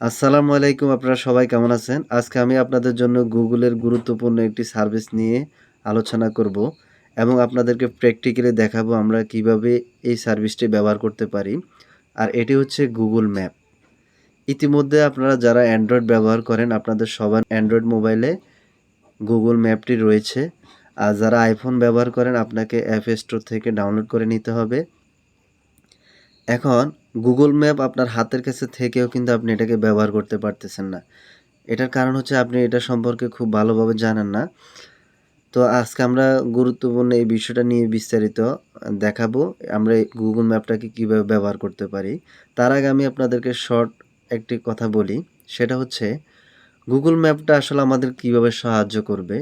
আসসালামু আলাইকুম, আপনারা সবাই কেমন আছেন? আজকে আমি আপনাদের জন্য গুগলের গুরুত্বপূর্ণ একটি সার্ভিস নিয়ে আলোচনা করব এবং আপনাদেরকে প্র্যাকটিক্যালি দেখাবো আমরা কীভাবে এই সার্ভিসটি ব্যবহার করতে পারি। আর এটি হচ্ছে গুগল ম্যাপ। ইতিমধ্যে আপনারা যারা অ্যান্ড্রয়েড ব্যবহার করেন, আপনাদের সবার অ্যান্ড্রয়েড মোবাইলে গুগল ম্যাপটি রয়েছে। আর যারা আইফোন ব্যবহার করেন, আপনাকে অ্যাপ স্টোর থেকে ডাউনলোড করে নিতে হবে। এখন গুগল ম্যাপ আপনার হাতের কাছে থেকেও কিন্তু আপনি এটাকে ব্যবহার করতে পারতেছেন না। এটার কারণ হচ্ছে আপনি এটা সম্পর্কে খুব ভালোভাবে জানেন না। তো আজকে আমরা গুরুত্বপূর্ণ এই বিষয়টা নিয়ে বিস্তারিত দেখাবো, আমরা গুগল ম্যাপটাকে কীভাবে ব্যবহার করতে পারি। তার আগে আমি আপনাদেরকে শর্ট একটি কথা বলি, সেটা হচ্ছে গুগল ম্যাপটা আসলে আমাদের কীভাবে সাহায্য করবে?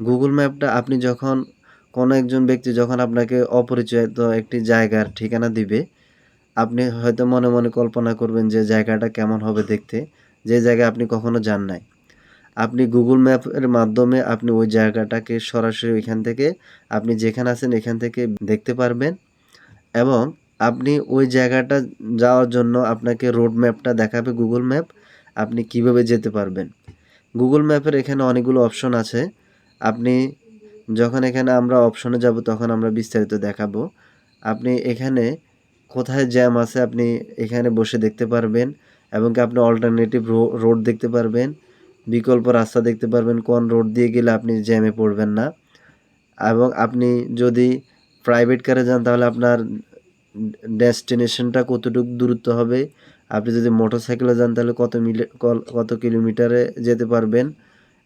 গুগল ম্যাপটা আপনি যখন কোনো একজন ব্যক্তি যখন আপনাকে অপরিচিত একটি জায়গার ঠিকানা দিবে আপনি হয়তো মনে মনে কল্পনা করবেন যে জায়গাটা কেমন হবে দেখতে। যে জায়গায় আপনি কখনো যান নাই। আপনি গুগল ম্যাপের মাধ্যমে আপনি ওই জায়গাটাকে সরাসরি ওইখান থেকে আপনি যেখানে আছেন এখান থেকে দেখতে পারবেন এবং আপনি ওই জায়গাটা যাওয়ার জন্য আপনাকে রোড ম্যাপটা দেখাবে গুগল ম্যাপ আপনি কীভাবে যেতে পারবেন। গুগল ম্যাপের এখানে অনেকগুলো অপশন আছে। আপনি যখন এখানে আমরা অপশনে যাব তখন আমরা বিস্তারিত দেখাবো। আপনি এখানে কোথায় জ্যাম আছে আপনি এখানে বসে দেখতে পারবেন এবং কি আপনি অল্টারনেটিভ রোড দেখতে পারবেন, বিকল্প রাস্তা দেখতে পারবেন, কোন রোড দিয়ে গেলে আপনি জ্যামে পড়বেন না। এবং আপনি যদি প্রাইভেট কারে যান তাহলে আপনার ডেস্টিনেশনটা কতটুকু দূরত্ব হবে? আপনি যদি মোটর সাইকেলে যান তাহলে কত মিলে কত কিলোমিটারে যেতে পারবেন?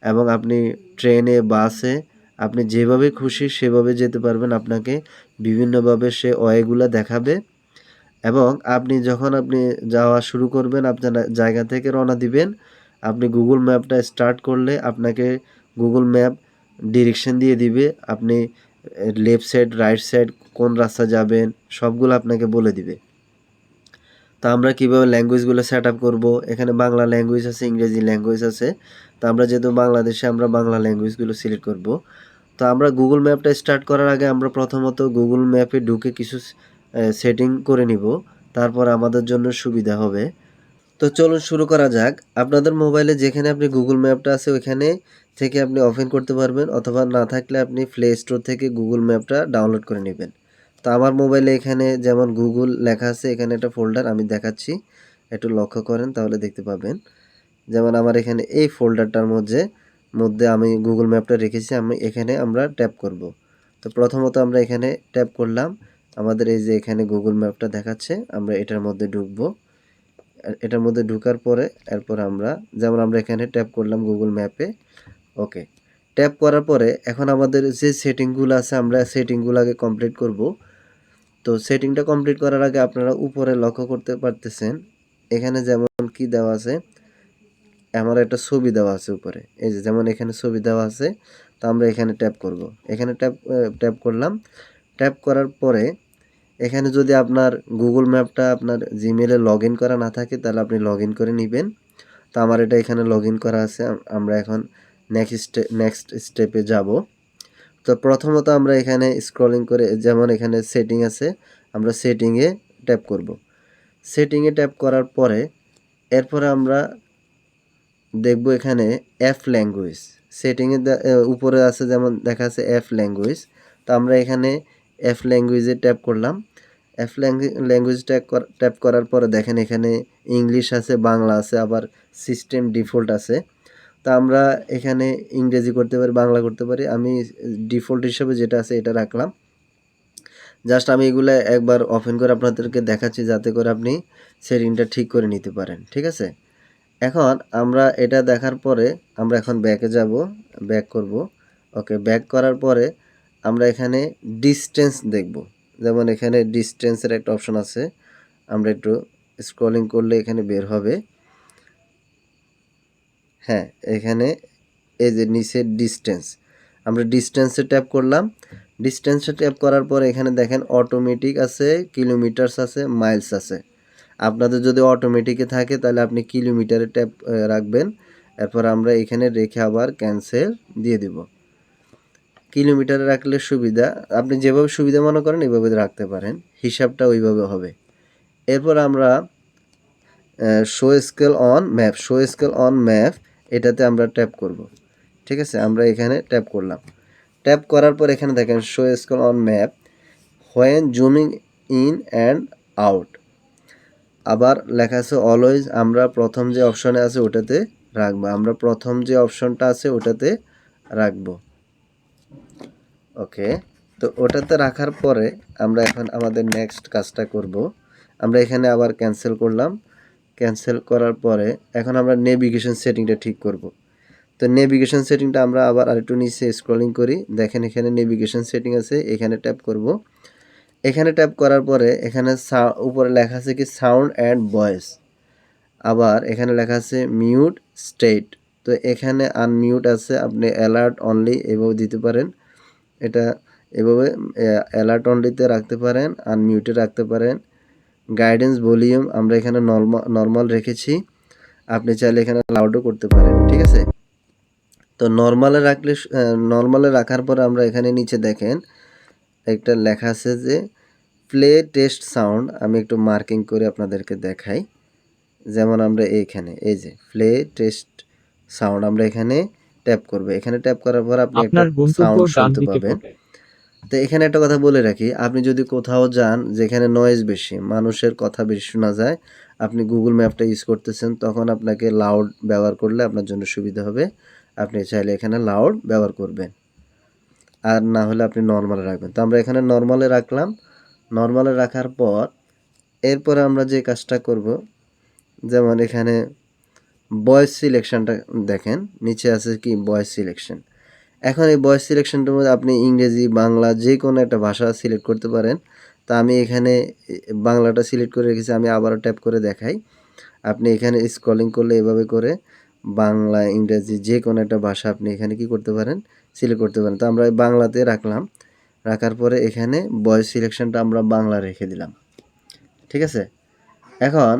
এবং আপনি ট্রেনে, বাসে আপনি যেভাবে খুশি সেভাবে যেতে পারবেন। আপনাকে বিভিন্নভাবে সে ওয়েগুলো দেখাবে। এবং আপনি যখন আপনি যাওয়া শুরু করবেন, আপনার জায়গা থেকে রওনা দিবেন। আপনি গুগল ম্যাপটা স্টার্ট করলে আপনাকে গুগল ম্যাপ ডিরেকশন দিয়ে দিবে। আপনি লেফট সাইড রাইট সাইড কোন রাস্তা যাবেন, সবগুলো আপনাকে বলে দিবে। তো আমরা কীভাবে ল্যাঙ্গুয়েজগুলো সেট আপ করব? এখানে বাংলা ল্যাঙ্গুয়েজ আছে, ইংরেজি ল্যাঙ্গুয়েজ আছে। তো আমরা যেহেতু বাংলাদেশে, আমরা বাংলা ল্যাঙ্গুয়েজগুলো সিলেক্ট করব। তো আমরা গুগল ম্যাপটা স্টার্ট করার আগে আমরা প্রথমত গুগল ম্যাপে ঢুকে কিছু সেটিং করে নিব। তারপর আমাদের জন্য সুবিধা হবে। তো চলুন শুরু করা যাক। আপনাদের মোবাইলে যেখানে আপনি গুগল ম্যাপটা আছে, ওইখানে থেকে আপনি ওপেন করতে পারবেন, অথবা না থাকলে আপনি প্লে স্টোর থেকে গুগল ম্যাপটা ডাউনলোড করে নেবেন। তো আমার মোবাইলে এখানে যেমন গুগল লেখা আছে, এখানে একটা ফোল্ডার আমি দেখাচ্ছি। একটু লক্ষ্য করেন, তাহলে দেখতে পাবেন। যেমন আমার এখানে এই ফোল্ডারটার মধ্যে মধ্যে আমি গুগল ম্যাপটা রেখেছি, আমি এখানে আমরা ট্যাপ করব। তো প্রথমত আমরা এখানে ট্যাপ করলাম। আমাদের এই যে এখানে গুগল ম্যাপটা দেখাচ্ছে, আমরা এটার মধ্যে ঢুকবো। এটার মধ্যে ঢুকার পরে এরপর আমরা, যেমন আমরা এখানে ট্যাপ করলাম গুগল ম্যাপে ওকে। ট্যাপ করার পরে এখন আমাদের যে সেটিংগুলো আছে, আমরা সেটিংগুলো আগে কমপ্লিট করব। তো সেটিংটা কমপ্লিট করার আগে আপনারা উপরে লক্ষ্য করতে পারতেছেন, এখানে যেমন কি দেওয়া আছে, আমার একটা ছবি দেওয়া আছে উপরে। এই যে যেমন এখানে ছবি দেওয়া আছে, তো আমরা এখানে ট্যাপ করব। এখানে ট্যাপ ট্যাপ করলাম। ট্যাপ করার পরে এখানে যদি আপনার গুগল ম্যাপটা আপনার জিমেলে লগ করা না থাকে, তাহলে আপনি লগ করে নেবেন। তো আমার এটা এখানে লগ করা আছে আমরা এখন নেক্সট নেক্সট স্টেপে যাব। তো প্রথমত আমরা এখানে স্ক্রলিং করে, যেমন এখানে সেটিং আছে, আমরা সেটিংয়ে ট্যাপ করব। সেটিংয়ে ট্যাপ করার পরে, এরপরে আমরা দেখব এখানে অ্যাপ ল্যাঙ্গুয়েজ সেটিংয়ে উপরে আছে যেমন দেখা আছে অ্যাপ ল্যাঙ্গুয়েজ তো আমরা এখানে অ্যাপ ল্যাঙ্গুয়েজে ট্যাপ করলাম। অ্যাপ ল্যাঙ্গুয়েজ ট্যাপ ট্যাপ করার পরে দেখেন এখানে ইংলিশ আছে, বাংলা আছে, আবার সিস্টেম ডিফল্ট আছে। তো আমরা এখানে ইংরেজি করতে পারি, বাংলা করতে পারি। আমি ডিফল্ট হিসেবে যেটা আছে এটা রাখলাম। জাস্ট আমি এগুলো একবার ওপেন করে আপনাদেরকে দেখাচ্ছি, যাতে করে আপনি সেটিংটা ঠিক করে নিতে পারেন, ঠিক আছে? এখন আমরা এটা দেখার পরে আমরা এখন ব্যাকে যাব ব্যাক করব। ওকে ব্যাক করার পরে আমরা এখানে ডিস্টেন্স দেখব। যেমন এখানে ডিস্টেন্সের একটা অপশন আছে। আমরা একটু স্ক্রলিং করলে এখানে বের হবে। হ্যাঁ এখানে এই যে নিচে ডিস্টেন্স আমরা ডিস্টেন্সে ট্যাপ করলাম। ডিস্টেন্সে ট্যাপ করার পর এখানে দেখেন অটোমেটিক আছে কিলোমিটার্স আছে মাইলস আছে। আপনাদের যদি অটোমেটিকে থাকে, তাহলে আপনি কিলোমিটারে ট্যাপ রাখবেন। এরপর আমরা এখানে রেখে আবার ক্যান্সেল দিয়ে দিব। কিলোমিটারে রাখলে সুবিধা, আপনি যেভাবে সুবিধা মনে করেন এইভাবে রাখতে পারেন, হিসাবটা ওইভাবে হবে। এরপর আমরা show scale on map show scale on map এটাতে আমরা ট্যাপ করব। ঠিক আছে? আমরা এখানে ট্যাপ করলাম। ট্যাপ করার পর এখানে দেখেন show scale on map when zooming in and out আবার লেখা আছে অলওয়েজ আমরা প্রথম যে অপশনে আছে ওটাতে রাখব। আমরা প্রথম যে অপশনটা আছে ওটাতে রাখব। ওকে তো ওটাতে রাখার পরে আমরা এখন আমাদের নেক্সট কাজটা করব। আমরা এখানে আবার ক্যান্সেল করলাম। ক্যান্সেল করার পরে এখন আমরা নেভিগেশন সেটিংটা ঠিক করব। তো নেভিগেশন সেটিংটা আমরা আবার আরেকটু নিচে স্ক্রলিং করি। দেখেন এখানে নেভিগেশন সেটিং আছে, এখানে ট্যাপ করব। এখানে ট্যাপ করার পরে এখানে উপরে লেখা আছে কি সাউন্ড অ্যান্ড ভয়েস আবার এখানে লেখা আছে মিউট স্টেট তো এখানে আনমিউট আছে, আপনি অ্যালার্ট অনলি এভাবে দিতে পারেন। এটা এভাবে অ্যালার্ট অনলিতে রাখতে পারেন আনমিউটে রাখতে পারেন। গাইডেন্স ভলিউম আমরা এখানে নর্মাল নর্মাল রেখেছি। আপনি চাইলে এখানে লাউডও করতে পারেন, ঠিক আছে? তো নর্মালে রাখলে নর্মালে রাখার পর আমরা এখানে নিচে দেখেন, একটা লেখা আছে যে প্লে টেস্ট সাউন্ড আমি একটু মার্কিং করে আপনাদেরকে দেখাই। যেমন আমরা এইখানে, এই যে প্লে টেস্ট সাউন্ড আমরা এখানে ট্যাপ করবে। এখানে ট্যাপ করার পর আপনি একটা সাউন্ড শুনতে পাবেন। তো এখানে একটা কথা বলে রাখি আপনি যদি কোথাও যান যেখানে নয়েজ বেশি মানুষের কথা বেশি শোনা যায় আপনি গুগল ম্যাপটা ইউজ করতেছেন তখন আপনাকে লাউড ব্যবহার করলে আপনার জন্য সুবিধা হবে। আপনি চাইলে এখানে লাউড ব্যবহার করবেন। আর না হলে আপনি নর্মালে রাখবেন। তো আমরা এখানে নর্মালে রাখলাম। নর্মালে রাখার পর এরপরে আমরা যে কাজটা করব যেমন এখানে বয়েস সিলেকশনটা দেখেন, নিচে আছে কি বয়েস সিলেকশন এখন এই বয়েস সিলেকশনটার মধ্যে আপনি ইংরেজি, বাংলা যে কোনো একটা ভাষা সিলেক্ট করতে পারেন। তা আমি এখানে বাংলাটা সিলেক্ট করে রেখেছি, আমি আবারও ট্যাপ করে দেখাই। আপনি এখানে স্ক্রলিং করলে এভাবে করে বাংলা, ইংরেজি যে কোনো একটা ভাষা আপনি এখানে কি করতে পারেন সিলেক্ট করতে পারেন। তো আমরা বাংলাতে রাখলাম। রাখার পরে এখানে বয়েস সিলেকশনটা আমরা বাংলা রেখে দিলাম। ঠিক আছে? এখন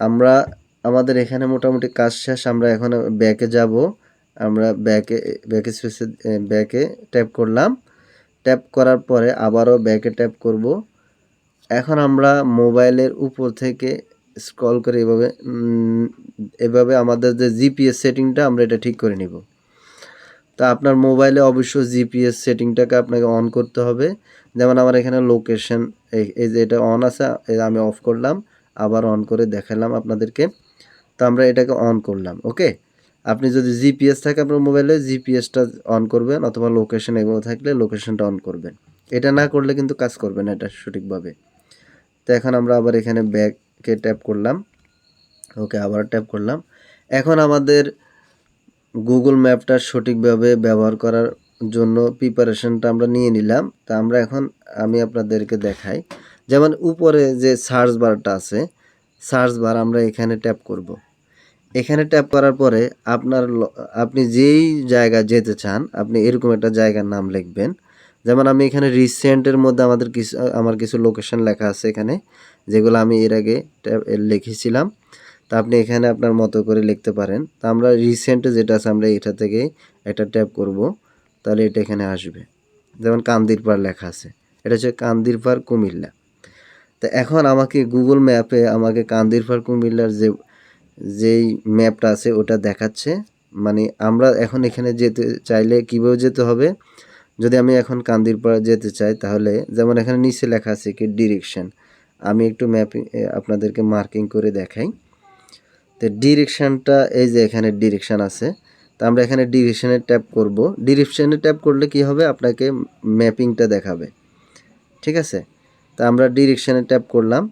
আমরা আমাদের এখানে মোটামুটি কাজ শেষ, আমরা এখন ব্যাকে যাব। আমরা ব্যাকে ব্যাকে স্পেসে ব্যাকে ট্যাপ করলাম। ট্যাপ করার পরে আবারও ব্যাকে ট্যাপ করব। এখন আমরা মোবাইলের উপর থেকে স্ক্রল করে এভাবে এভাবে আমাদের যে জিপিএস সেটিংটা আমরা এটা ঠিক করে নিব। তা আপনার মোবাইলে অবশ্য জিপিএস সেটিংটাকে আপনাকে অন করতে হবে। যেমন আমার এখানে লোকেশন এই যে এটা অন আছে আমি অফ করলাম, আবার অন করে দেখালাম আপনাদেরকে। তো আমরা এটাকে অন করলাম ওকে আপনি যদি জিপিএস থাকে আপনার মোবাইলে জিপিএসটা অন করবেন অথবা লোকেশন এগুলো থাকলে লোকেশনটা অন করবেন। এটা না করলে কিন্তু কাজ করবে না এটা সঠিকভাবে। তো এখন আমরা আবার এখানে ব্যাককে ট্যাপ করলাম ওকে আবার ট্যাপ করলাম। এখন আমাদের গুগল ম্যাপটা সঠিকভাবে ব্যবহার করার জন্য প্রিপারেশনটা আমরা নিয়ে নিলাম। তা আমরা এখন আমি আপনাদেরকে দেখাই। যেমন উপরে যে সার্চ বারটা আছে সার্চ বার আমরা এখানে ট্যাপ করব। এখানে ট্যাপ করার পরে আপনার আপনি যেই জায়গায় যেতে চান, আপনি এরকম একটা জায়গার নাম লিখবেন। যেমন আমি এখানে রিসেন্টের মধ্যে আমাদের কিছু আমার কিছু লোকেশন লেখা আছে এখানে, যেগুলো আমি এর আগে লিখেছিলাম। তা আপনি এখানে আপনার মতো করে লিখতে পারেন। তা আমরা রিসেন্টে যেটা আছে, আমরা এটা থেকে একটা ট্যাপ করব। তাহলে এটা এখানে আসবে। যেমন কান্দিরপাড় লেখা আছে। এটা হচ্ছে কান্দিরপাড় কুমিল্লা। তো এখন আমাকে গুগল ম্যাপে আমাকে কান্দিরপাড় কুমিল্লার যে যেই ম্যাপটা আছে ওটা দেখাচ্ছে। মানে আমরা এখন এখানে যেতে চাইলে কীভাবে যেতে হবে? যদি আমি এখন কান্দিরপাড়া যেতে চাই, তাহলে যেমন এখানে নিচে লেখা আছে কি ডিরেকশন আমি একটু ম্যাপিং আপনাদেরকে মার্কিং করে দেখাই। তো ডিরেকশনটা এই যে এখানে ডিরেকশান আছে, তো আমরা এখানে ডিরেকশনে ট্যাপ করব। ডিরেকশনে ট্যাপ করলে কি হবে? আপনাকে ম্যাপিংটা দেখাবে। ঠিক আছে? তো আমরা ডিরেকশনে ট্যাপ করলাম।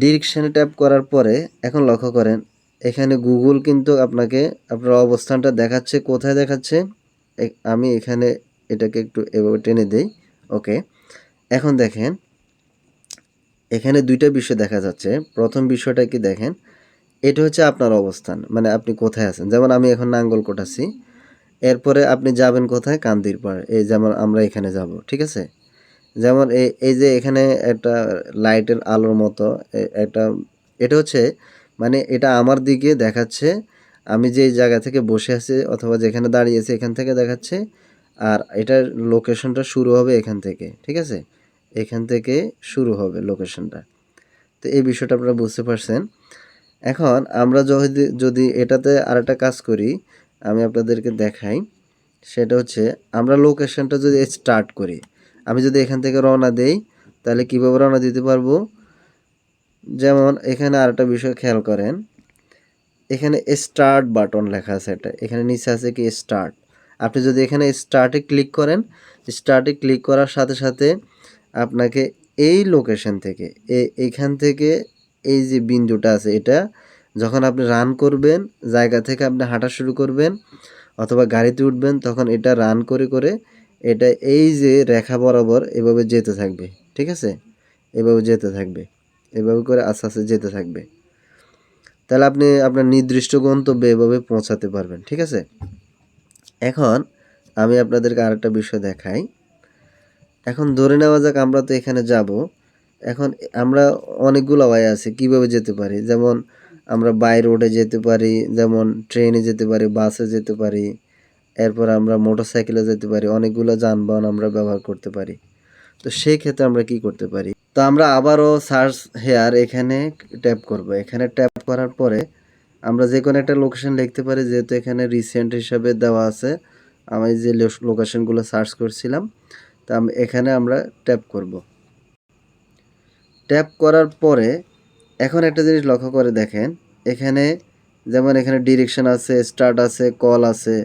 ডিরেকশনে ট্যাপ করার পরে এখন লক্ষ্য করেন, এখানে গুগল কিন্তু আপনাকে, আপনার অবস্থানটা দেখাচ্ছে, কোথায় দেখাচ্ছে? আমি এখানে এটাকে একটু এভাবে টেনে দেই ওকে এখন দেখেন, এখানে দুইটা বিষয় দেখা যাচ্ছে। প্রথম বিষয়টা কি দেখেন, এটা হচ্ছে আপনার অবস্থান মানে আপনি কোথায় আছেন? যেমন আমি এখন নাঙ্গল আছি। এরপরে আপনি যাবেন কোথায়? কান্দিরপাড়, এই যেমন আমরা এখানে যাব, ঠিক আছে? যেমন এই এই যে এখানে একটা লাইটের আলোর মতো এটা এটা হচ্ছে মানে এটা আমার দিকে দেখাচ্ছে, আমি যে জায়গা থেকে বসে আছি অথবা যেখানে দাঁড়িয়ে আছি এখান থেকে দেখাচ্ছে, আর এটার লোকেশনটা শুরু হবে এখান থেকে, ঠিক আছে? এখান থেকে শুরু হবে লোকেশনটা তো এই বিষয়টা আপনারা বুঝতে পারছেন। এখন আমরা যদি যদি এটাতে আরেকটা কাজ করি, আমি আপনাদেরকে দেখাই, সেটা হচ্ছে আমরা লোকেশনটা যদি স্টার্ট করি আমি যদি এখান থেকে রওনা দেই, তাহলে কীভাবে রওনা দিতে পারব? যেমন, এখানে আরেকটা বিষয় খেয়াল করেন। এখানে স্টার্ট বাটন লেখা আছে এটা এখানে নিচে আছে কি স্টার্ট আপনি যদি এখানে স্টার্টে ক্লিক করেন স্টার্টে ক্লিক করার সাথে সাথে আপনাকে এই লোকেশন থেকে এইখান থেকে এই যে বিন্দুটা আছে, এটা যখন আপনি রান করবেন, জায়গা থেকে আপনি হাঁটা শুরু করবেন, অথবা গাড়িতে উঠবেন, তখন এটা রান করে করে এটা এই যে রেখা বরাবর এভাবে যেতে থাকবে, ঠিক আছে? এভাবে যেতে থাকবে, এভাবে করে আস্তে আস্তে যেতে থাকবে। তাহলে আপনি আপনার নির্দিষ্ট গন্তব্যে এভাবে পৌঁছাতে পারবেন, ঠিক আছে? এখন আমি আপনাদেরকে আরেকটা বিষয় দেখাই। এখন ধরে নেওয়া যাক আমরা তো এখানে যাব। এখন আমরা অনেকগুলো ওয়ে আছে, কীভাবে যেতে পারি? যেমন আমরা বাই রোডে যেতে পারি, যেমন ট্রেনে যেতে পারি, বাসে যেতে পারি এরপর আমরা মোটরসাইকেলে যেতে পারি, অনেকগুলো যানবাহন আমরা ব্যবহার করতে পারি। তো সেই ক্ষেত্রে আমরা কি করতে পারি? তো আমরা আবারও সার্চ হেয়ার এখানে ট্যাপ করব। এখানে ট্যাপ করার পরে আমরা যে কোনো একটা লোকেশন লিখতে পারি, যেহেতু এখানে রিসেন্ট হিসাবে দেওয়া আছে। আমি যে লোকেশনগুলো সার্চ করছিলাম, তা এখানে আমরা ট্যাপ করব। ট্যাপ করার পরে এখন একটা জিনিস লক্ষ্য করে দেখেন, এখানে যেমন এখানে ডিরেকশন আছে স্টার্ট আছে কল আছে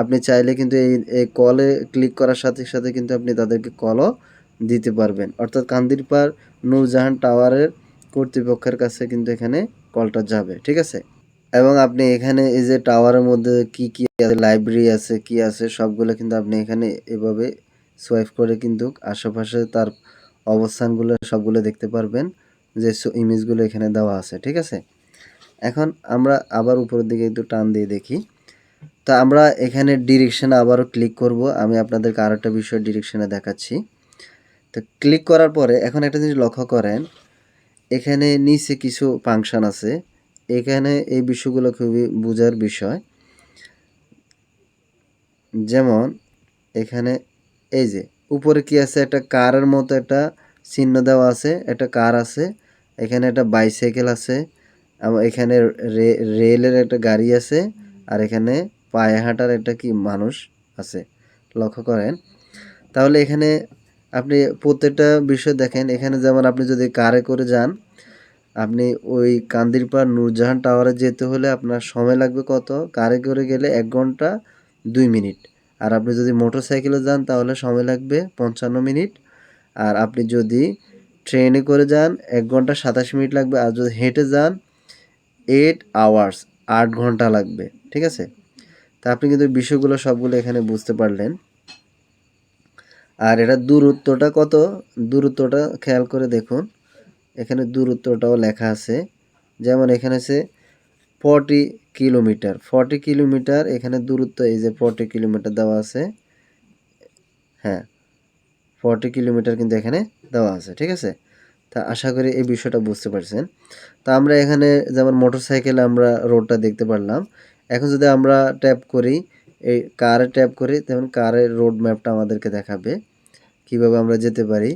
আপনি চাইলে কিন্তু এই এই কলে ক্লিক করার সাথে সাথে কিন্তু আপনি তাদেরকে কলও দিতে পারবেন। অর্থাৎ কান্দিরপাড় নূরজাহান টাওয়ারের কর্তৃপক্ষের কাছে কিন্তু এখানে কলটা যাবে, ঠিক আছে? এবং আপনি এখানে এই যে টাওয়ারের মধ্যে কি কি আছে লাইব্রেরি আছে, কি আছে, সবগুলো কিন্তু আপনি এখানে এভাবে সোয়াইপ করে কিন্তু আশেপাশে তার অবস্থানগুলো সবগুলো দেখতে পারবেন, যে ইমেজগুলো এখানে দেওয়া আছে, ঠিক আছে? এখন আমরা আবার উপরের দিকে একটু টান দিয়ে দেখি। তো আমরা এখানে ডিরেকশনে আবারও ক্লিক করব। আমি আপনাদেরকে আরও একটা বিষয় ডিরেকশনে দেখাচ্ছি। তো ক্লিক করার পরে এখন একটা জিনিস লক্ষ্য করেন, এখানে নিচে কিছু ফাংশন আছে। এখানে এই বিষয়গুলো খুবই বোঝার বিষয়। যেমন, এখানে এই যে, উপরে কি আছে? একটা কারের মতো একটা চিহ্ন দেওয়া আছে, একটা কার আছে। এখানে একটা বাইসাইকেল আছে। এখানে রেলের একটা গাড়ি আছে। আর এখানে পায়ে হাঁটার একটা কি মানুষ আছে? লক্ষ্য করেন। তাহলে এখানে আপনি প্রত্যেকটা বিষয় দেখেন। এখানে যেমন আপনি যদি কারে করে যান, আপনি ওই কান্দিরপাড় নূরজাহান টাওয়ারে যেতে হলে আপনার সময় লাগবে কত? কারে করে গেলে এক ঘণ্টা, দুই মিনিট। আর আপনি যদি মোটর সাইকেলে যান, তাহলে সময় লাগবে পঞ্চান্ন মিনিট। আর আপনি যদি ট্রেনে করে যান, এক ঘণ্টা সাতাশ মিনিট লাগবে। আর যদি হেঁটে যান এইট আওয়ার্স আট ঘণ্টা লাগবে। ঠিক আছে? তা আপনি কিন্তু বিষয়গুলো সবগুলো এখানে বুঝতে পারলেন। আর এটা দূরত্বটা কত? দূরত্বটা খেয়াল করে দেখুন। এখানে দূরত্বটাও লেখা আছে। যেমন এখানে আছে ফর্টি কিলোমিটার ফর্টি কিলোমিটার এখানে দূরত্ব এই যে ফর্টি কিলোমিটার দেওয়া আছে। হ্যাঁ ফর্টি কিলোমিটার কিন্তু এখানে দেওয়া আছে, ঠিক আছে? তা আশা করি এই বিষয়টা বুঝতে পারছেন। তা আমরা এখানে যেমন মোটর সাইকেলে আমরা রোডটা দেখতে পারলাম। এখন যদি আমরা ট্যাপ করি, এই কারে ট্যাপ করি তেমন কারের রোড ম্যাপটা আমাদেরকে দেখাবে, কীভাবে আমরা যেতে পারি।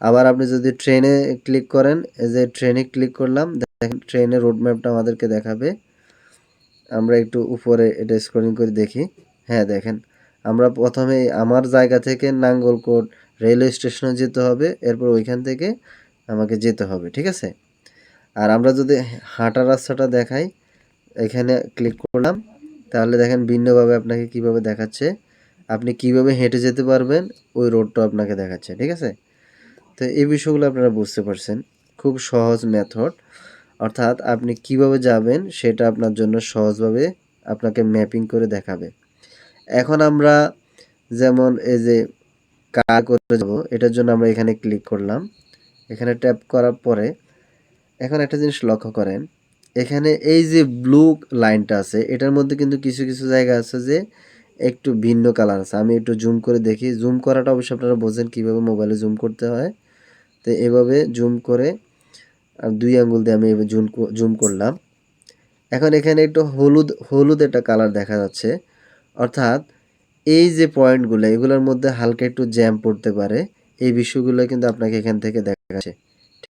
আবার আপনি যদি ট্রেনে ক্লিক করেন, এই যে ট্রেনে ক্লিক করলাম, দেখেন ট্রেনের রোড ম্যাপটা আমাদেরকে দেখাবে। আমরা একটু উপরে এটা স্ক্রলিং করে দেখি। হ্যাঁ দেখেন, আমরা প্রথমে আমার জায়গা থেকে নাঙ্গলকোট রেলওয়ে স্টেশনে যেতে হবে, এরপর ওইখান থেকে আমাকে যেতে হবে, ঠিক আছে? আর আমরা যদি হাঁটা রাস্তাটা দেখাই এখানে ক্লিক করলাম। তাহলে দেখেন ভিন্নভাবে আপনাকে কীভাবে দেখাচ্ছে। আপনি কীভাবে হেঁটে যেতে পারবেন, ওই রোডটা আপনাকে দেখাচ্ছে, ঠিক আছে? তো এই বিষয়গুলো আপনারা বুঝতে পারছেন। খুব সহজ মেথড অর্থাৎ আপনি কীভাবে যাবেন, সেটা আপনার জন্য সহজভাবে আপনাকে ম্যাপিং করে দেখাবে। এখন আমরা যেমন এই যে কার করে যাব, এটার জন্য আমরা এখানে ক্লিক করলাম। এখানে ট্যাপ করার পরে, এখন একটা জিনিস লক্ষ্য করেন। এখানে এই যে ব্লু লাইনটা আছে, এটার মধ্যে কিন্তু কিছু কিছু জায়গা আছে যে একটু ভিন্ন কালার আছে। আমি একটু জুম করে দেখি। জুম করাটা অবশ্যই আপনারা বোঝেন কীভাবে মোবাইলে জুম করতে হয়। তো এভাবে জুম করে, আর দুই আঙ্গুল দিয়ে আমি জুম জুম করলাম। এখন এখানে একটু হলুদ হলুদ একটা কালার দেখা যাচ্ছে। অর্থাৎ এই যে পয়েন্টগুলো এগুলোর মধ্যে হালকা একটু জ্যাম পড়তে পারে। এই বিষয়গুলো কিন্তু আপনাকে এখান থেকে দেখা যাচ্ছে।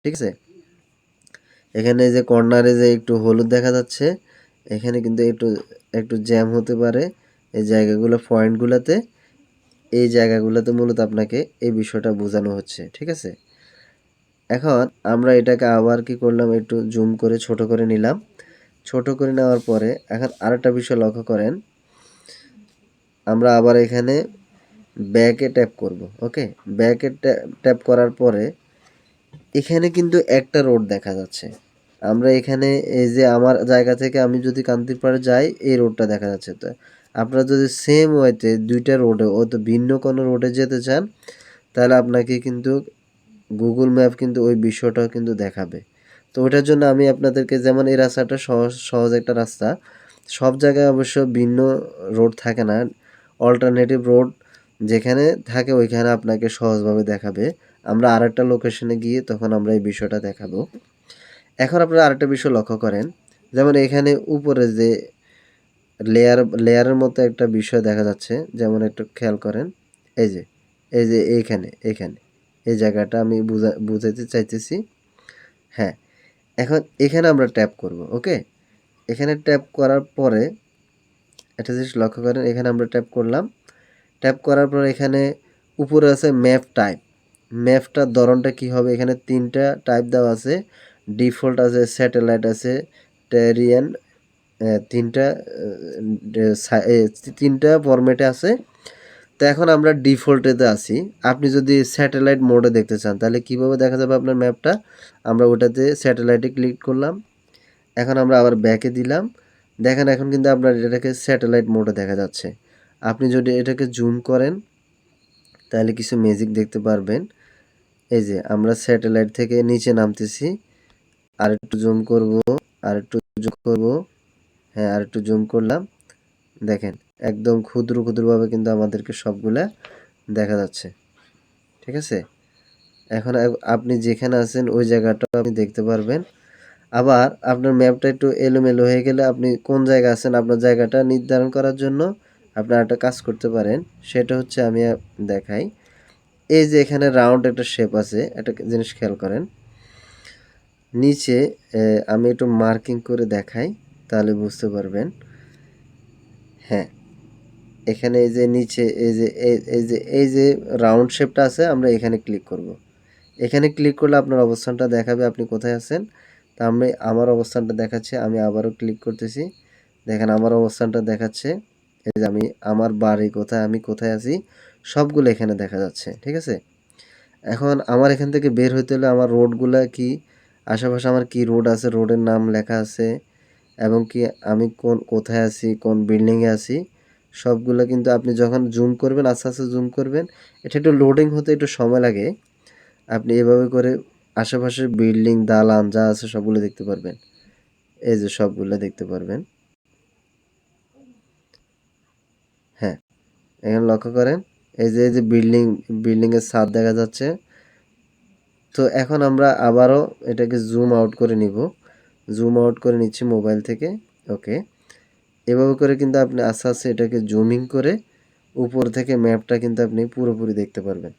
ঠিক আছে? এখানে যে কর্নারে যে একটু হলুদ দেখা যাচ্ছে, এখানে কিন্তু একটু একটু জ্যাম হতে পারে। এই জায়গাগুলো, পয়েন্টগুলোতে, এই জায়গাগুলোতে মূলত আপনাকে এই বিষয়টা বোঝানো হচ্ছে, ঠিক আছে? এখন আমরা এটাকে আবার কি করলাম, একটু জুম করে ছোট করে নিলাম। ছোট করে নেওয়ার পরে এখন আরেকটা বিষয় লক্ষ্য করেন। আমরা আবার এখানে ব্যাকে ট্যাপ করব, ওকে? ব্যাকে ট্যাপ করার পরে এখানে কিন্তু একটা রোড দেখা যাচ্ছে। আমরা এখানে এই যে আমার জায়গা থেকে আমি যদি কান্তির পাড়ে যাই, এই রোডটা দেখা যাচ্ছে। তো আপনারা যদি সেম ওয়েতে দুইটা রোডে তো ভিন্ন কোনো রোডে যেতে চান, তাহলে আপনাকে কিন্তু গুগল ম্যাপ কিন্তু ওই বিষয়টাও কিন্তু দেখাবে। তো ওটার জন্য আমি আপনাদেরকে যেমন এই রাস্তাটা সহজ সহজ একটা রাস্তা, সব জায়গায় অবশ্য ভিন্ন রোড থাকে না। অল্টারনেটিভ রোড যেখানে থাকে, ওইখানে আপনাকে সহজভাবে দেখাবে। আমরা আর একটা লোকেশনে গিয়ে তখন আমরা এই বিষয়টা দেখাবো। এখন আপনারা আরেকটা বিষয় লক্ষ্য করেন। যেমন এখানে উপরে যে লেয়ার লেয়ারের মতো একটা বিষয় দেখা যাচ্ছে, যেমন একটু খেয়াল করেন। এই যে এই যে এইখানে এইখানে। এই জায়গাটা আমি বুঝা, বুঝাইতে চাইতেছি। হ্যাঁ এখন এখানে আমরা ট্যাপ করব, ওকে? এখানে ট্যাপ করার পরে একটা জিনিস লক্ষ্য করেন, এখানে আমরা ট্যাপ করলাম। ট্যাপ করার পর এখানে উপরে আছে ম্যাপ টাইপ ম্যাপটার ধরনটা কি হবে? এখানে তিনটা টাইপ দেওয়া আছে। ডিফল্ট আছে, স্যাটেলাইট আছে, টেরিয়ান তিনটা তিনটা ফরম্যাটে আছে। তো এখন আমরা ডিফল্টেতে আছি। আপনি যদি স্যাটেলাইট মোডে দেখতে চান, তাহলে কীভাবে দেখা যাবে আপনার ম্যাপটা? আমরা ওটাতে স্যাটেলাইটে ক্লিক করলাম। এখন আমরা আবার ব্যাকে দিলাম। দেখেন এখন কিন্তু আপনার এটাকে স্যাটেলাইট মোডে দেখা যাচ্ছে। আপনি যদি এটাকে জুম করেন, তাহলে কিছু ম্যাজিক দেখতে পারবেন। এই যে, আমরা স্যাটেলাইট থেকে নিচে নামতেছি। আর একটু জুম করব আর একটু জুম করব। হ্যাঁ আর একটু জুম করলাম। দেখেন, একদম ক্ষুদ্র ক্ষুদ্রভাবে কিন্তু আমাদেরকে সবগুলা দেখা যাচ্ছে। ঠিক আছে? এখন আপনি যেখানে আছেন, ওই জায়গাটা আপনি দেখতে পারবেন। আবার আপনার ম্যাপটা একটু এলোমেলো হয়ে গেলে আপনি কোন জায়গায় আছেন, আপনার জায়গাটা নির্ধারণ করার জন্য আপনার একটা কাজ করতে পারেন। সেটা হচ্ছে আমি দেখাই। এই যে এখানে রাউন্ড একটা শেপ আছে, একটা জিনিস খেয়াল করেন। নিচে আমি একটু মার্কিং করে দেখাই, তাহলে বুঝতে পারবেন। হ্যাঁ এখানে এই যে নিচে, এই যে এই যে এই যে রাউন্ড শেপটা আছে, আমরা এখানে ক্লিক করব। এখানে ক্লিক করলে আপনার অবস্থানটা দেখাবে আপনি কোথায় আছেন। তা আমি, আমার অবস্থানটা দেখাচ্ছে, আমি আবারও ক্লিক করতেছি। দেখেন, আমার অবস্থানটা দেখাচ্ছে। এই যে আমি, আমার বাড়ি কোথায়, আমি কোথায় আছি, সবগুলো এখানে দেখা যাচ্ছে, ঠিক আছে? এখন আমার এখান থেকে বের হইতে হলে আমার রোডগুলো কি? আশেপাশে আমার কি রোড আছে, রোডের নাম লেখা আছে এবং কি আমি কোন, কোথায় আছি, কোন বিল্ডিংয়ে আছি, সবগুলো কিন্তু আপনি যখন জুম করবেন, আস্তে আস্তে জুম করবেন, এটা একটু লোডিং হতে একটু সময় লাগে। আপনি এভাবে করে আশেপাশের বিল্ডিং দালান যা আছে সবগুলো দেখতে পারবেন। এই যে সবগুলো দেখতে পারবেন। হ্যাঁ এখানে লক্ষ্য করেন, এই যে এই যে বিল্ডিং বিল্ডিংয়ের ছাদ দেখা যাচ্ছে। তো এখন আমরা আবারও এটাকে জুম আউট করে নিব। জুম আউট করে নিচ্ছি মোবাইল থেকে ওকে এভাবে করে কিন্তু আপনি আস্তে আস্তে এটাকে জুমিং করে উপর থেকে ম্যাপটা কিন্তু আপনি পুরোপুরি দেখতে পারবেন।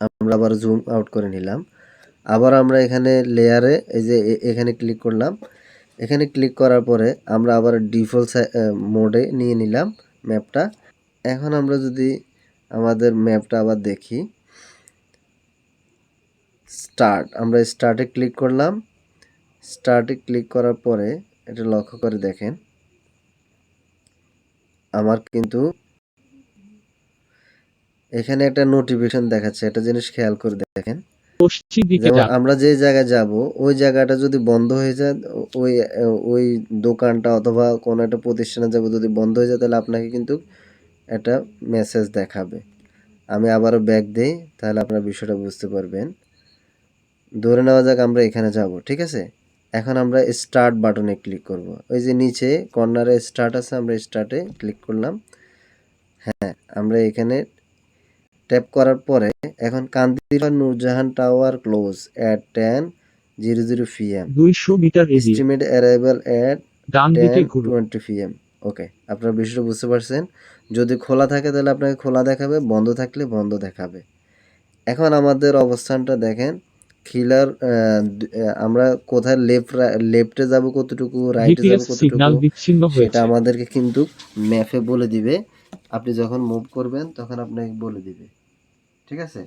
আমরা আবার জুম আউট করে নিলাম। আবার আমরা এখানে লেয়ারে এই যে এখানে ক্লিক করলাম। এখানে ক্লিক করার পরে আমরা আবার ডিফল্ট মোডে নিয়ে নিলাম ম্যাপটা এখন আমরা যদি আমাদের ম্যাপটা আবার দেখি। স্টার্ট আমরা স্টার্টে ক্লিক করলাম। স্টার্টে ক্লিক করার পরে এটা লক্ষ্য করে দেখেন। আমার কিন্তু এখানে একটা নোটিফিকেশন দেখাচ্ছে। একটা জিনিস খেয়াল করে দেখেন। আমরা যে জায়গায় যাব ওই জায়গাটা যদি বন্ধ হয়ে যায় ওই ওই দোকানটা অথবা কোনো একটা প্রতিষ্ঠানে যাব যদি বন্ধ হয়ে যায় তাহলে আপনাকে কিন্তু একটা মেসেজ দেখাবে। আমি আবারও ব্যাক দিই তাহলে আপনার বিষয়টা বুঝতে পারবেন। ধরে নেওয়া যাক আমরা এখানে যাব ঠিক আছে? এখন আমরা স্টার্ট বাটনে ক্লিক করব। ওই যে নিচে কর্নারে স্টার্ট আছে আমরা স্টার্টে ক্লিক করলাম। হ্যাঁ আমরা এখানে ট্যাপ করার পরে এখন Kandira Nurjahan tower close at ten zero zero PM দুইশো মিটার এস্টিমেট অ্যারাইভাল অ্যাট ডান দিকে টোয়েন্টি পিএম ওকে আপনারা বিষয়টা বুঝতে পারছেন? যদি খোলা থাকে তাহলে আপনাকে খোলা দেখাবে বন্ধ থাকলে বন্ধ দেখাবে। এখন আমাদের অবস্থানটা দেখেন। খিলার আমরা কোথায় লেফট লেফটে যাব কতটুকু রাইটে যাব কতটুকু সেটা আমাদেরকে কিন্তু ম্যাপে বলে দিবে। আপনি যখন মুভ করবেন তখন আপনাকে বলে দিবে। ঠিক আছে?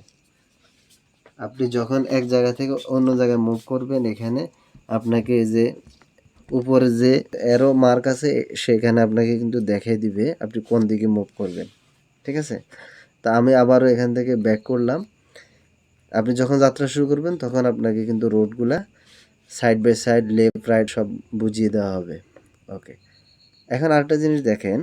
আপনি যখন এক জায়গা থেকে অন্য জায়গায় মুভ করবেন এখানে আপনাকে যে উপরে যে অ্যারো মার্ক আছে সেখানে আপনাকে কিন্তু দেখিয়ে দিবে আপনি কোন দিকে মুভ করবেন। ঠিক আছে? তা আমি আবারও এখান থেকে ব্যাক করলাম। আপনি যখন যাত্রা শুরু করবেন, তখন আপনাকে কিন্তু রোডগুলা side by side left right সব বুঝিয়ে দেওয়া হবে। ওকে এখন আরেকটা জিনিস দেখেন।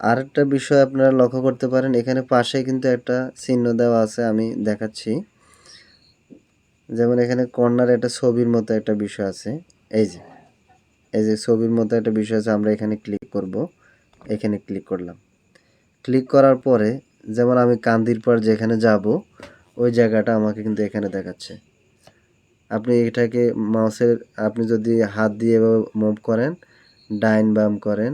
আরেকটা বিষয় আপনারা লক্ষ্য করতে পারেন, এখানে পাশে কিন্তু একটা চিহ্ন দেওয়া আছে, আমি দেখাচ্ছি। যেমন এখানে কর্নারে একটা ছবির মতো একটা বিষয় আছে। এই যে এই যে ছবির মতো একটা বিষয় আছে, আমরা এখানে ক্লিক করব। এখানে ক্লিক করলাম। ক্লিক করার পরে, যেমন আমি কান্দির পর যেখানে যাব ওই জায়গাটা আমাকে কিন্তু এখানে দেখাচ্ছে। আপনি এটাকে মাউসের, আপনি যদি হাত দিয়ে এভাবে মুভ করেন, ডাইন বাম করেন,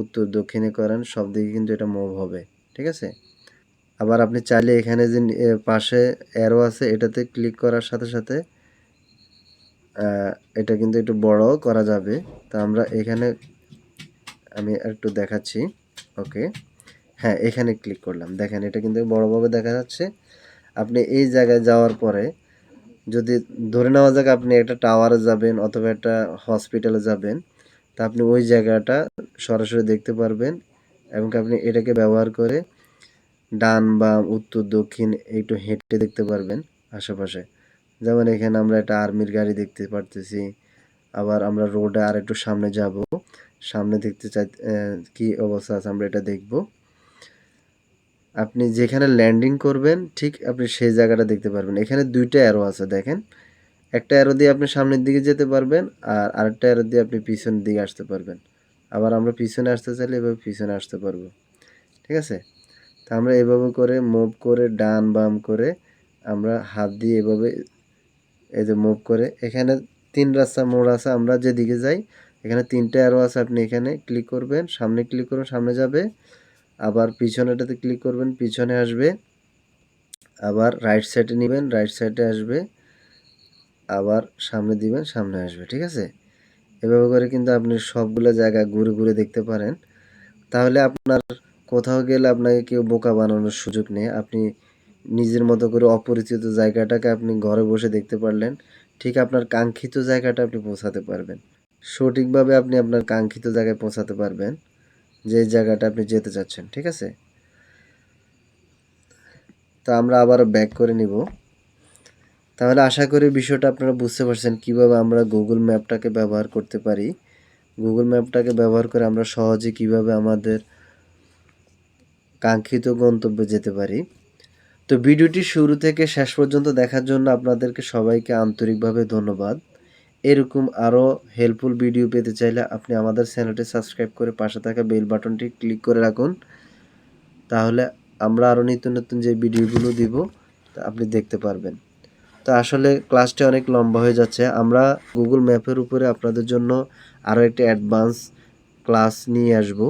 উত্তর দক্ষিণে করেন, সব দিকে কিন্তু এটা মুভ হবে, ঠিক আছে? আবার আপনি চাইলে এখানে যে পাশে অ্যারো আছে, এটাতে ক্লিক করার সাথে সাথে এটা কিন্তু একটু বড় করা যাবে। তা আমরা এখানে, আমি একটু দেখাচ্ছি ওকে হ্যাঁ এখানে ক্লিক করলাম। দেখেন, এটা কিন্তু বড়ভাবে দেখা যাচ্ছে। আপনি এই জায়গায় যাওয়ার পরে যদি ধরে নেওয়া যাক আপনি একটা টাওয়ারে যাবেন অথবা একটা হসপিটালে যাবেন, তা আপনি ওই জায়গাটা সরাসরি দেখতে পারবেন এবং আপনি এটাকে ব্যবহার করে ডান, বাম, উত্তর, দক্ষিণ একটু হেঁটে দেখতে পারবেন আশেপাশে। যেমন এখানে আমরা একটা আর্মির গাড়ি দেখতে পারতেছি, আবার আমরা রোডে আর একটু সামনে যাব, সামনে দেখতে চাই কি অবস্থা আছে আমরা এটা দেখব। আপনি যেখানে ল্যান্ডিং করবেন, ঠিক আপনি সেই জায়গাটা দেখতে পারবেন। এখানে দুইটা অ্যারো আছে, দেখেন। একটা অ্যারো দিয়ে আপনি সামনের দিকে যেতে পারবেন আর আরেকটা অ্যারো দিয়ে আপনি পিছনের দিকে আসতে পারবেন। আবার আমরা পিছনে আসতে চাইলে এভাবে পিছনে আসতে পারব। ঠিক আছে? তা আমরা এভাবে করে মুভ করে ডান বাম করে আমরা হাত দিয়ে এভাবে এই যে মুভ করে, এখানে তিন রাস্তা মোড় আছে, আমরা যেদিকে যাই, এখানে তিনটে অ্যারো আছে, আপনি এখানে ক্লিক করবেন, সামনে ক্লিক করুন, সামনে যাবে। আবার পিছনেটাতে ক্লিক করবেন, পিছনে আসবে। আবার রাইট সাইডে নেবেন রাইট সাইডে আসবে। আবার সামনে দিবেন, সামনে আসবে, ঠিক আছে? এভাবে করে কিন্তু আপনি সবগুলো জায়গা ঘুরে ঘুরে দেখতে পারেন। তাহলে আপনার কোথাও গেলে আপনাকে কেউ বোকা বানানোর সুযোগ নেই। আপনি নিজের মতো করে অপরিচিত জায়গাটাকে আপনি ঘরে বসে দেখতে পারলেন। ঠিক আপনার কাঙ্ক্ষিত জায়গাটা আপনি পৌঁছাতে পারবেন। সঠিকভাবে আপনি আপনার কাঙ্ক্ষিত জায়গায় পৌঁছাতে পারবেন। যে জায়গাটা আপনি যেতে চাচ্ছেন, ঠিক আছে? তো আমরা আবার ব্যাক করে নিব। তাহলে আশা করি বিষয়টা আপনারা বুঝতে পারছেন কীভাবে আমরা গুগল ম্যাপটাকে ব্যবহার করতে পারি। গুগল ম্যাপটাকে ব্যবহার করে আমরা সহজে কীভাবে আমাদের কাঙ্ক্ষিত গন্তব্যে যেতে পারি। তো ভিডিওটি শুরু থেকে শেষ পর্যন্ত দেখার জন্য আপনাদেরকে সবাইকে আন্তরিকভাবে ধন্যবাদ। এরকম আরও হেল্পফুল ভিডিও পেতে চাইলে আপনি আমাদের চ্যানেলটি সাবস্ক্রাইব করে পাশে থাকা বেল বাটনটি ক্লিক করে রাখুন। তাহলে আমরা আরও নিত্য নতুন যে ভিডিওগুলো দিব, তা আপনি দেখতে পারবেন। তো আসলে ক্লাসটি অনেক লম্বা হয়ে যাচ্ছে। আমরা গুগল ম্যাপের উপরে আপনাদের জন্য আরও একটি অ্যাডভান্স ক্লাস নিয়ে আসব।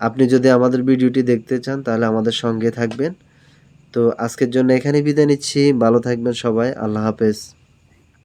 আপনি যদি আমাদের ভিডিওটি দেখতে চান, তাহলে আমাদের সঙ্গে থাকবেন। তো আজকের জন্য এখানে বিদায় নিচ্ছি। ভালো থাকবেন সবাই। আল্লাহ হাফেজ।